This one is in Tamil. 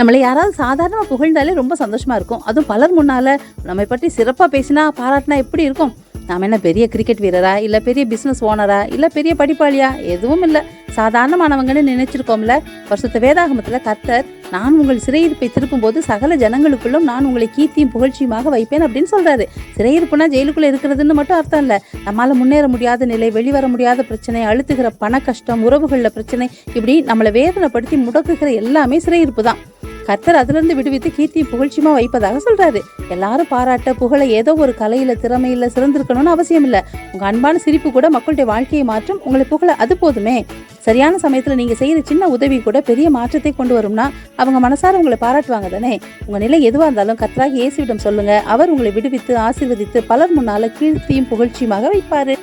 நம்மளை யாராவது சாதாரணமாக புகழ்ந்தாலே ரொம்ப சந்தோஷமா இருக்கும். அதுவும் பலர் முன்னால நம்மை பற்றி சிறப்பாக பேசினா பாராட்டினா எப்படி இருக்கும்? நாம் என்ன பெரிய கிரிக்கெட் வீரரா இல்லை பெரிய பிஸ்னஸ் ஓனரா இல்லை பெரிய படிப்பாளியா? எதுவும் இல்லை. சாதாரணமானவங்கன்னு நினைச்சிருக்கோம்ல. வருஷத்த வேதாகமத்தில் கர்த்தர் நான் உங்கள் சிறையிருப்பை திருப்பும்போது சகல ஜனங்களுக்குள்ளும் நான் உங்களை கீர்த்தியும் புகழ்ச்சியுமாக வைப்பேன் அப்படின்னு சொல்கிறாரு சிறையிருப்புனா ஜெயிலுக்குள்ளே இருக்கிறதுன்னு மட்டும் அர்த்தம் இல்லை. நம்மளால் முன்னேற முடியாத நிலை வெளிவர முடியாத பிரச்சனை அழுத்துகிற பண கஷ்டம் உறவுகளில் பிரச்சனை இப்படி நம்மளை வேதனைப்படுத்தி முடக்குகிற எல்லாமே சிறையிருப்பு தான் கர்த்தர் அதுலேருந்து விடுவித்து கீர்த்தியும் புகழ்ச்சியமாக வைப்பதாக சொல்கிறாரு எல்லாரும் பாராட்ட புகழ ஏதோ ஒரு கலையில் திறமையில் சிறந்திருக்கணும்னு அவசியம் இல்லை. உங்கள் அன்பான சிரிப்பு கூட மக்களுடைய வாழ்க்கையை மாற்றும் உங்களை புகழ அது போதுமே. சரியான சமயத்தில் நீங்கள் செய்கிற சின்ன உதவி கூட பெரிய மாற்றத்தை கொண்டு வரும்னா அவங்க மனசார உங்களை பாராட்டுவாங்க தானே. உங்கள் நிலை எதுவாக இருந்தாலும் கர்த்தராக இயேசுவிடம் சொல்லுங்கள் அவர் உங்களை விடுவித்து ஆசீர்வதித்து பலர் முன்னால் கீர்த்தியும் புகழ்ச்சியுமாக வைப்பார்.